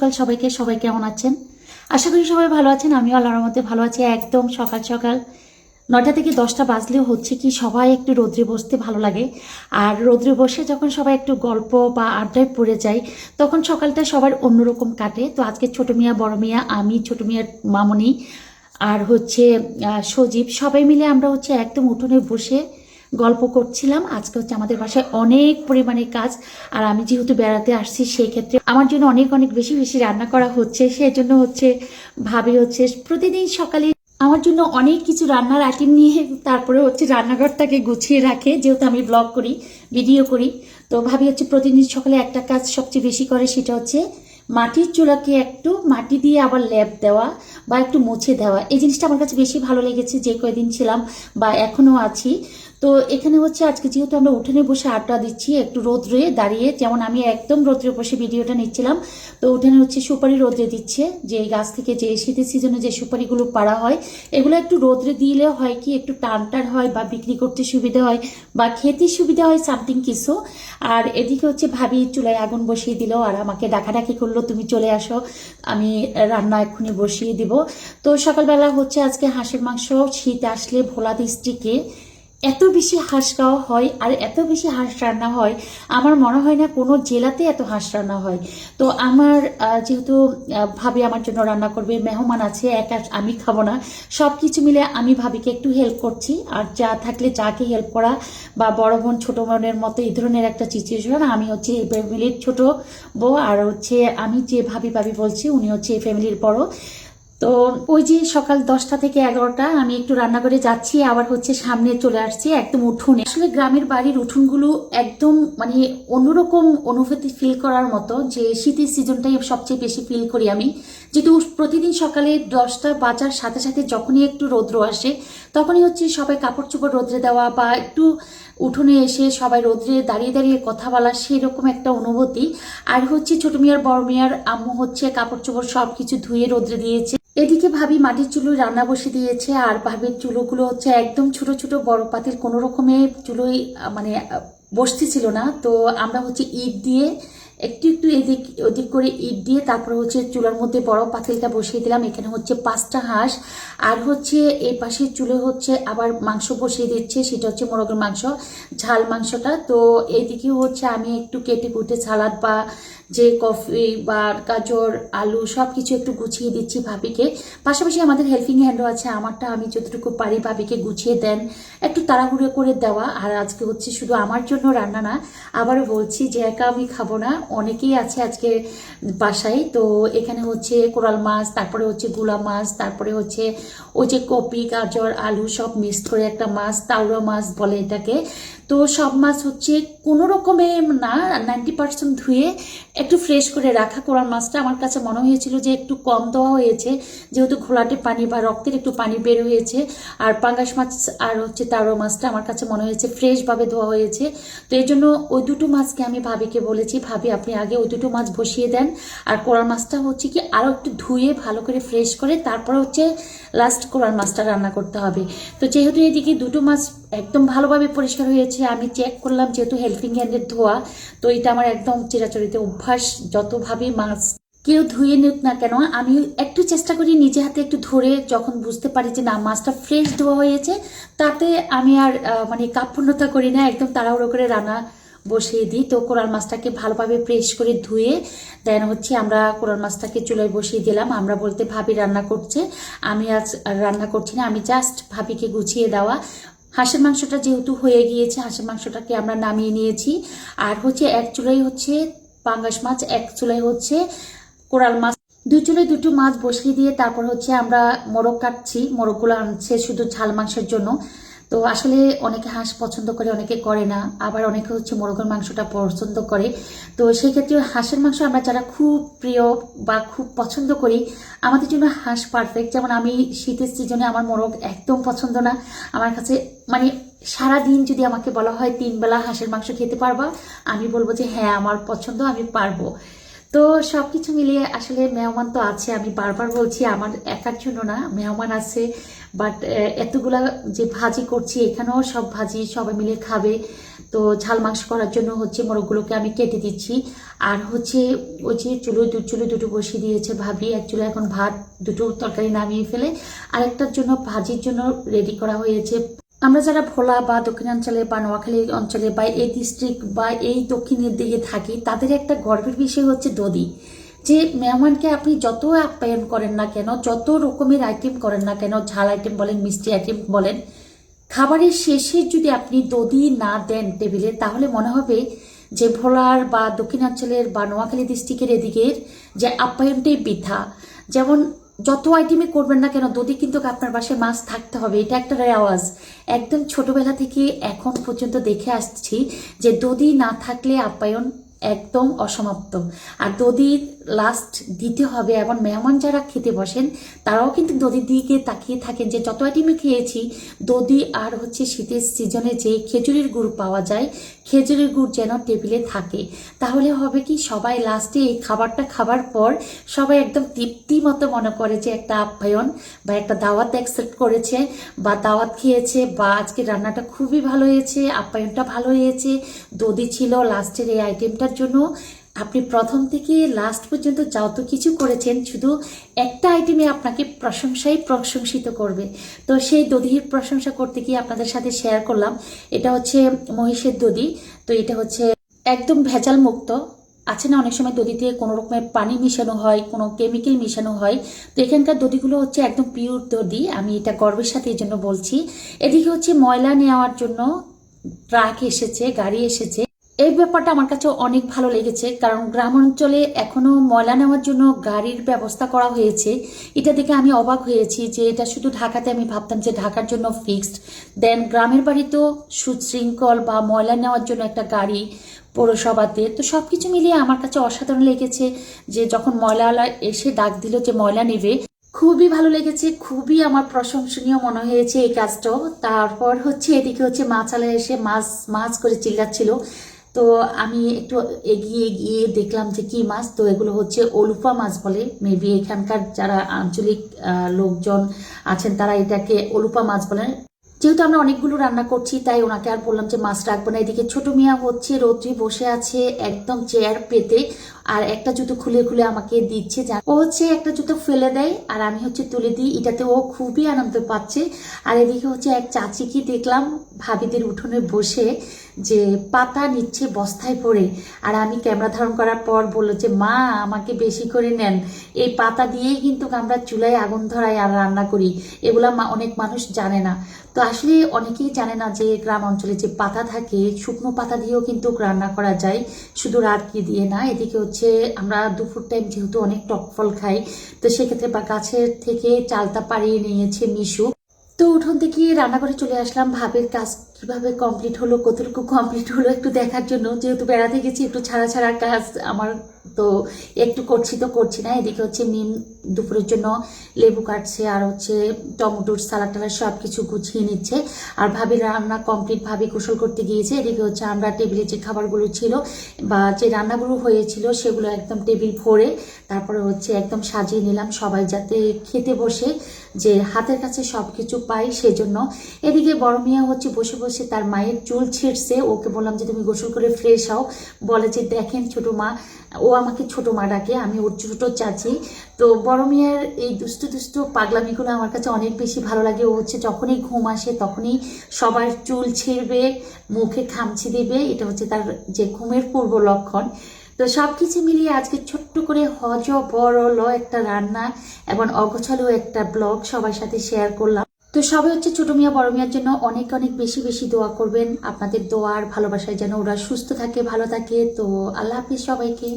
সকাল সবাইকে, সবাই কেমন আছেন? আশা করি সবাই ভালো আছেন। আমিও আল্লাহর মধ্যে ভালো আছি। একদম সকাল সকাল নটা থেকে দশটা বাজলেও হচ্ছে কি সবাই একটু রোদ্রে বসতে ভালো লাগে। আর রোদ্রে বসে যখন সবাই একটু গল্প বা আড্ডায় পড়ে যায় তখন সকালটা সবার অন্যরকম কাটে। তো আজকে ছোট মিয়া, বড় মিয়া, আমি, ছোট মিয়ার মামনি আর হচ্ছে সজীব সবাই মিলে আমরা হচ্ছে একদম উঠোনে বসে গল্প করছিলাম। আজকে হচ্ছে আমাদের বাসায় অনেক পরিমাণে কাজ। আর আমি যেহেতু বেড়াতে আসছি সেই ক্ষেত্রে আমার জন্য অনেক অনেক বেশি বেশি রান্না করা হচ্ছে। সেই জন্য হচ্ছে ভাবি হচ্ছে প্রতিদিন সকালে আমার জন্য অনেক কিছু রান্নার আইটেম নিয়ে তারপরে হচ্ছে রান্নাঘরটাকে গুছিয়ে রাখে। যেহেতু আমি ব্লগ করি ভিডিও করি, তো ভাবি হচ্ছে প্রতিদিন সকালে একটা কাজ সবচেয়ে বেশি করে, সেটা হচ্ছে মাটির চুলাকে একটু মাটি দিয়ে আবার ল্যাপ দেওয়া বা একটু মুছে দেওয়া। এই জিনিসটা আমার কাছে বেশি ভালো লেগেছে, যে কয়দিন ছিলাম বা এখনও আছি। তো এখানে হচ্ছে আজকে যেহেতু আমরা উঠোনে বসে আড্ডা দিচ্ছি, একটু রোদ্রে দাঁড়িয়ে, যেমন আমি একদম রোদ্রে বসে ভিডিওটা নিচ্ছিলাম, তো উঠোনে হচ্ছে সুপারি রোদ্রে দিচ্ছে, যে গাছ থেকে যে শীতের সিজনে যে সুপারিগুলো পাড়া হয়, এগুলো একটু রোদ্রে দিলে হয় কি, একটু টান টান হয় বা বিক্রি করতে সুবিধা হয় বা খেতে সুবিধা হয় সামথিং কিছু। আর এদিকে হচ্ছে ভাবি চুলায় আগুন বসিয়ে দিল আর আমাকে ডাকাডাকি করল তুমি চলে আসো। আমি রান্না এক্ষুনি বসিয়ে দিব। তো সকালবেলা হচ্ছে আজকে হাঁসের মাংস, শীত আসলে ভোলা ডিস্ট্রিক্টে এত বেশি হাঁস খাওয়া হয় আর এত বেশি হাঁস রান্না হয়, আমার মনে হয় না কোনো জেলাতে এত হাঁস রান্না হয়। তো আমার যেহেতু ভাবি আমার জন্য রান্না করবে, মেহমান আছে, একা আমি খাব না। সব কিছু মিলে আমি ভাবিকে একটু হেল্প করছি। আর যা থাকলে যাকে হেল্প করা বা বড় বোন, ছোট বোনের মতো এই ধরনের একটা সিচুয়েশন আমি হচ্ছে এই ফ্যামিলির ছোট বউ। আর হচ্ছে আমি যে ভাবি ভাবি বলছি, উনি হচ্ছে এই ফ্যামিলির বড়। তো ওই যে সকাল দশটা থেকে এগারোটা, আমি একটু রান্না করে যাচ্ছি, আবার হচ্ছে সামনে চলে আসছি একদম উঠোনে। আসলে গ্রামের বাড়ির উঠোনগুলো একদম মানে অন্যরকম অনুভূতি ফিল করার মতো, যে শীতের সিজনটাই সবচেয়ে বেশি ফিল করি আমি। যেহেতু প্রতিদিন সকালে দশটা বাজার সাথে সাথে যখনই একটু রৌদ্র আসে, তখনই হচ্ছে সবাই কাপড় চোপড় রোদ্রে দেওয়া বা একটু উঠোনে এসে সবাই রোদ্রে দাঁড়িয়ে দাঁড়িয়ে কথা বলা, সেরকম একটা অনুভূতি। আর হচ্ছে ছোট মিয়ার, বড় মিয়ার আম্মু হচ্ছে কাপড় চোপড় সব কিছু ধুয়ে রোদ্রে দিয়েছে। এদিকে ভাবি মাটির চুলো রান্না বসে দিয়েছে, আর ভাবির চুলোগুলো হচ্ছে একদম ছোট ছোট বড় পাতিল, কোনো রকমে চুলোই মানে বসতেছিল না। তো আমরা হচ্ছে ইট দিয়ে একটু একটু এদিক ওদিক করে ইট দিয়ে তারপরে হচ্ছে চুলার মধ্যে বড় পাতিলটা বসিয়ে দিলাম। এখানে হচ্ছে পাঁচটা হাঁস, আর হচ্ছে এই পাশে চুলে হচ্ছে আবার মাংস বসিয়ে দিচ্ছে, সেটা হচ্ছে মোরগের মাংস, ঝাল মাংসটা। তো এইদিকে হচ্ছে আমি একটু কেটে কুটে সালাদ বা যে কফি বা গাজর, আলু সব কিছু একটু গুছিয়ে দিচ্ছি ভাবিকে। পাশাপাশি আমাদের হেল্পিং হ্যান্ডও আছে, আমারটা আমি যতটুকু পারি ভাবিকে গুছিয়ে দেন। একটু তাড়াহুড়ো করে দেওয়া, আর আজকে হচ্ছে শুধু আমার জন্য রান্না না, আবারও বলছি যে একা আমি খাব না, অনেকেই আছে আজকে বাসায়। তো এখানে হচ্ছে কোরাল মাছ, তারপরে হচ্ছে গুলা মাছ, তারপরে হচ্ছে ওই যে কপি, গাজর, আলু সব মিক্সড করে একটা মাছ, তাওড়া মাছ বলে এটাকে। তো সব মাছ হচ্ছে কোনো রকমে না নাইনটি পার্সেন্ট ধুয়ে একটু ফ্রেশ করে রাখা কোরাল মাছটা। আমার কাছে মনে হয়েছিল যে একটু কম দেওয়া হয়েছে, যেহেতু ঘোলাটে পানি বা রক্তের একটু পানি বের হয়েছে। আর পাঙ্গাস মাছ আর হচ্ছে তারো মাছটা আমার কাছে মনে হয়েছে ফ্রেশভাবে ধোয়া হয়েছে। তো এই জন্য ওই দুটো মাছকে আমি ভাবিকে বলেছি, ভাবি, আপনি আগে ওই দুটো মাছ বসিয়ে দেন। আর কোরাল মাছটা হচ্ছে কি আরও একটু ধুয়ে ভালো করে ফ্রেশ করে তারপর হচ্ছে লাস্ট কোরাল মাছটা রান্না করতে হবে। তো যেহেতু এদিকে দুটো মাছ একদম ভালোভাবে পরিষ্কার হয়েছে। আমি চেক করলাম যেহেতু হেল্পিং হ্যান্ডের ধোয়া, তো এটা আমার একদম চিরাচরিত অভ্যাস। যতভাবে মাছ কেউ ধুয়ে নিক না কেন, আমি একটু চেষ্টা করি নিজে হাতে একটু ধরে যখন বুঝতে পারি যে না মাছটা ফ্রেশ ধোয়া হয়েছে, তাতে আমি আর মানে কাপূর্ণতা করি না, একদম তাড়াহুড়ো করে রান্না বসিয়ে দিই। তো কোরাল মাছটাকে ভালোভাবে প্রেস করে ধুয়ে দেন হচ্ছে আমরা কোরাল মাছটাকে চুলায় বসিয়ে দিলাম। আমরা বলতে ভাবি রান্না করছে। আমি আজ রান্না করছি না, আমি জাস্ট ভাবিকে গুছিয়ে দেওয়া। হাঁসের মাংসটা যেহেতু হয়ে গিয়েছে, হাঁসের মাংসটাকে আমরা নামিয়ে নিয়েছি। আর হচ্ছে এক চুলাই হচ্ছে পাঙ্গাস মাছ, এক চুলাই হচ্ছে কোরাল মাছ। দুই চুলাই দুটো মাছ বসিয়ে দিয়ে তারপর হচ্ছে আমরা মোরগ কাটছি, মোরগগুলো আনছে শুধু ঝাল মাংসের জন্য। তো আসলে অনেকে হাঁস পছন্দ করে, অনেকে করে না। আবার অনেকে হচ্ছে মোরগের মাংসটা পছন্দ করে। তো সেই ক্ষেত্রে হাঁসের মাংস আমরা যারা খুব প্রিয় বা খুব পছন্দ করি, আমাদের জন্য হাঁস পারফেক্ট যেমন আমি শীতের সিজনে আমার মোরগ একদম পছন্দ না। আমার কাছে মানে সারা দিন যদি আমাকে বলা হয় তিন বেলা হাঁসের মাংস খেতে পারবা, আমি বলব যে হ্যাঁ আমার পছন্দ, আমি পারব। তো সব কিছু মিলিয়ে আসলে মেহমান তো আছে, আমি বারবার বলছি আমার একার জন্য না, মেহমান আছে বাট এতগুলা যে ভাজি করছি, এখানেও সব ভাজি সবাই মিলে খাবে। তো ঝাল মাংস করার জন্য হচ্ছে মোরগগুলোকে আমি কেটে দিচ্ছি। আর হচ্ছে ওই যে চুলো দু চুলো দুটো বসিয়ে দিয়েছে ভাবি, এক চুলো এখন ভাত, দুটো তরকারি নামিয়ে ফেলে। আরেকটার জন্য ভাজির জন্য রেডি করা হয়েছে আমরা যারা ভোলা বা দক্ষিণাঞ্চলে বা নোয়াখালী অঞ্চলে বা এই ডিস্ট্রিক্ট বা এই দক্ষিণের দিকে থাকি, তাদের একটা গর্বের বিষয় হচ্ছে দধি। যে মেহমানকে আপনি যত আপ্যায়ন করেন না কেন, যত রকমের আইটেম করেন না কেন, ঝাল আইটেম বলেন, মিষ্টি আইটেম বলেন, খাবারের শেষে যদি আপনি দধি না দেন টেবিলে তাহলে মনে হবে যে ভোলার বা দক্ষিণাঞ্চলের বা নোয়াখালী ডিস্ট্রিক্টের এদিকের যে আপ্যায়নটাই বৃথা। যেমন যত আইটেমে করবেন না কেন, দধি কিন্তু আপনার বাসায় মাছ থাকতে হবে, এটা একটা রেওয়াজ। একদম ছোটবেলা থেকে এখন পর্যন্ত দেখে আসছি যে দধি না থাকলে আপ্যায়ন একদম অসমাপ্ত। আর দধি লাস্ট দিতে হবে এবং মেহমান যারা খেতে বসেন, তারাও কিন্তু দধির দিকে তাকিয়ে থাকেন যে যত আইটেমে খেয়েছি দধি আর হচ্ছে শীতের সিজনে যে খেজুরের গুড় পাওয়া যায় খেজুরের গুড় যেন টেবিলে থাকে। তাহলে হবে কি, সবাই লাস্টে এই খাবারটা খাবার পর সবাই একদম তৃপ্তি মতো মনে করে যে একটা আপ্যায়ন বা একটা দাওয়াত অ্যাকসেপ্ট করেছে বা দাওয়াত খেয়েছে বা আজকে রান্নাটা খুবই ভালো হয়েছে, আপ্যায়নটা ভালো হয়েছে। দদি ছিল লাস্টের এই আইটেমটার জন্য। আপনি প্রথম থেকে লাস্ট পর্যন্ত যত কিছু করেছেন, শুধু একটা আইটেমে আপনাকে প্রশংসাই প্রশংসিত করবে। তো সেই দধির প্রশংসা করতে গিয়ে আপনাদের সাথে শেয়ার করলাম। এটা হচ্ছে মহিষের দধি। তো এটা হচ্ছে একদম ভেজাল মুক্ত। আছে না অনেক সময় দধিতে কোনো রকমের পানি মিশানো হয়, কোনো কেমিক্যাল মিশানো হয়। তো এখানকার দধিগুলো হচ্ছে একদম পিওর দধি। আমি এটা গর্বের সাথে এই জন্য বলছি। এদিকে হচ্ছে ময়লা নেওয়ার জন্য ট্রাক এসেছে, গাড়ি এসেছে। এই ব্যাপারটা আমার কাছে অনেক ভালো লেগেছে, কারণ গ্রাম অঞ্চলে এখনও ময়লা নেওয়ার জন্য গাড়ির ব্যবস্থা করা হয়েছে। এটা দেখে আমি অবাক হয়েছি যে এটা শুধু ঢাকাতে আমি ভাবতাম যে ঢাকার জন্য ফিক্সড দেন গ্রামের বাড়িতেও সুশৃঙ্খল বা ময়লা নেওয়ার জন্য একটা গাড়ি পৌরসভাতে। তো সব কিছু মিলিয়ে আমার কাছে অসাধারণ লেগেছে যে যখন ময়লাওয়ালা এসে ডাক দিল যে ময়লা নেবে, খুবই ভালো লেগেছে, খুবই আমার প্রশংসনীয় মনে হয়েছে এই কাজটাও। তারপর হচ্ছে এদিকে হচ্ছে মাছালা এসে মাছ মাছ করে চিল্লাচ্ছিল। তো আমি একটু এগিয়ে গিয়ে দেখলাম যে কি মাছ, তো এগুলো হচ্ছে অলুপা মাছ বলে। মেবি এখানকার যারা আঞ্চলিক লোকজন আছেন তারা এটাকে অলুপা মাছ বলেন যেহেতু আমরা অনেকগুলো রান্না করছি, তাই ওনাকে আর বললাম যে মাছ রাখব না। এদিকে ছোট মিয়া হচ্ছে, রৌদ্রি বসে আছে একদম চেয়ার পেতে আর একটা জুতো খুলে খুলে আমাকে দিচ্ছে যা- ও হচ্ছে একটা জুতো ফেলে দেয় আর আমি হচ্ছে তুলে দিই। এটাতে ও খুবই আনন্দ পাচ্ছে। আর এদিকে হচ্ছে এক চাচিকে দেখলাম, ভাবিদের উঠোনে বসে। যে পাতা নিচ্ছে বস্তায় পড়ে। আর আমি ক্যামেরা ধারণ করার পর বলল যে, মা, আমাকে বেশি করে নেন। এই পাতা দিয়েই কিন্তু আমরা চুলায় আগুন ধরাই আর রান্না করি। এগুলা অনেক মানুষ জানে না। তো আসলে অনেকেই জানে না যে গ্রাম অঞ্চলে যে পাতা থাকে, শুকনো পাতা দিয়েও কিন্তু রান্না করা যায়। শুধু রাতকি দিয়ে না, এদিকে হচ্ছে আমরা দুপুর টাইম যেহেতু অনেক টক ফল খাই, তো সেক্ষেত্রে বা গাছের থেকে চালতা পাড়িয়ে নিয়েছে মিশু। তো উঠোন থেকে রান্নাঘরে চলে আসলাম ভাবের কাজ কীভাবে কমপ্লিট হলো, কতটুকু কমপ্লিট হলো একটু দেখার জন্য। যেহেতু বেড়াতে গেছি, একটু ছাড়া ছাড়া কাজ আমার তো একটু করছি তো করছি না। এদিকে হচ্ছে নিম দুপুরের জন্য লেবু কাটছে, আর হচ্ছে টমেটোর সালাড টালাড সব কিছু গুছিয়ে নিচ্ছে। আর ভাবি রান্না কমপ্লিট ভাবি কুশল করতে গিয়েছে। এদিকে হচ্ছে আমরা টেবিলে যে খাবারগুলো ছিল বা যে রান্নাগুলো হয়েছিল, সেগুলো একদম টেবিল ভরে তারপরে হচ্ছে একদম সাজিয়ে নিলাম সবাই যাতে খেতে বসে যে হাতের কাছে সব কিছু পাই সেজন্য। এদিকে বড় মিয়া হচ্ছে বসে বসে তার মায়ের চুল ছিঁড়ছে। ওকে বললাম যে, তুমি গোসল করে ফ্রেশ হও। বলে যে, দেখেন ছোট মা, ও আমাকে ছোট মা ডাকে, আমি ওর ছোটো চাচি। তো বড় মেয়ের এই দুষ্টু দুষ্টু পাগলামিগুলো আমার কাছে অনেক বেশি ভালো লাগে। ও হচ্ছে যখনই ঘুম আসে, তখনই সবার চুল ছিঁড়বে, মুখে খামচি দেবে। এটা হচ্ছে তার যে ঘুমের পূর্ব লক্ষণ। তো সব কিছু মিলিয়ে আজকে ছোট্ট করে হজ বড় ল একটা রান্না এবং অগোছালো একটা ব্লগ সবার সাথে শেয়ার করলাম। তো সবাই হচ্ছে ছোট মিয়া, বড় মিয়ার জন্য অনেক অনেক বেশি বেশি দোয়া করবেন। আপনাদের দোয়ার ভালোবাসায় যেন ওরা সুস্থ থাকে, ভালো থাকে। তো আল্লাহ হাফিজ সবাইকে।